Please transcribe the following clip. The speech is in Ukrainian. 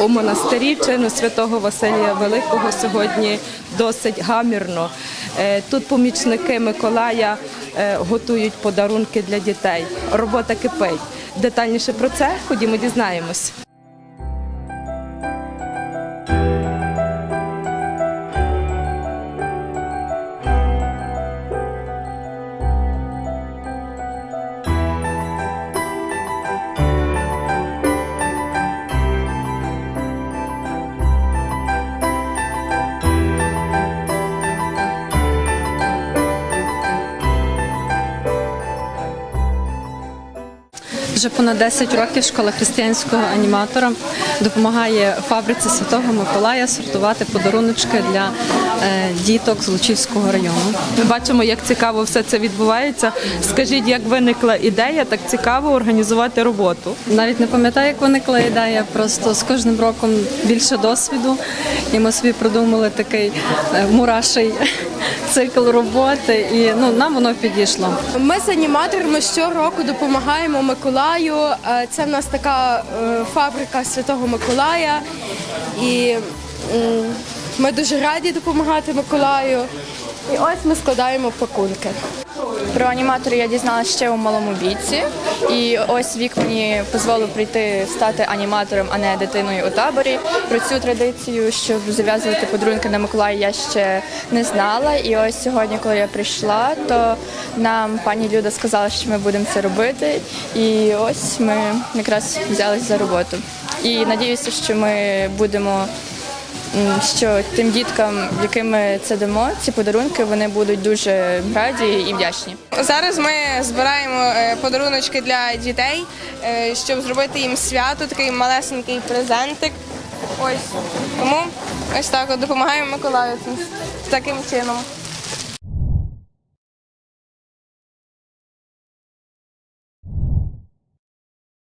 У монастирі чину святого Василія Великого сьогодні досить гамірно. Е, Тут помічники Миколая е, готують подарунки для дітей. Робота кипить. Детальніше про це ходімо дізнаємось. Вже понад 10 років школа християнського аніматора допомагає фабриці Святого Миколая сортувати подаруночки для е, діток з Лучівського району. Ми бачимо, як цікаво все це відбувається. Скажіть, як виникла ідея так цікаво організувати роботу? Навіть не пам'ятаю, як виникла ідея, просто з кожним роком більше досвіду. І ми собі придумали такий е, мураший цикл роботи, і ну, нам воно підійшло. Ми з аніматорами щороку допомагаємо Миколаю. Е, Це в нас така е, фабрика Святого Миколая. І ми дуже раді допомагати Миколаю. І ось ми складаємо пакунки. Про аніматорів я дізналася ще у малому віці, і ось вік мені дозволив прийти стати аніматором, а не дитиною у таборі. Про цю традицію, щоб зав'язувати подарунки на Миколая, я ще не знала. І ось сьогодні, коли я прийшла, то нам пані Люда сказала, що ми будемо це робити. І ось ми якраз взялись за роботу. І надіюся, що ми будемо. Що тим діткам, яким ми це дамо, ці подарунки, вони будуть дуже раді і вдячні. Зараз ми збираємо е, подаруночки для дітей, е, щоб зробити їм свято, такий малесенький презентик. Ось тому ось так от допомагаємо Миколаю таким чином.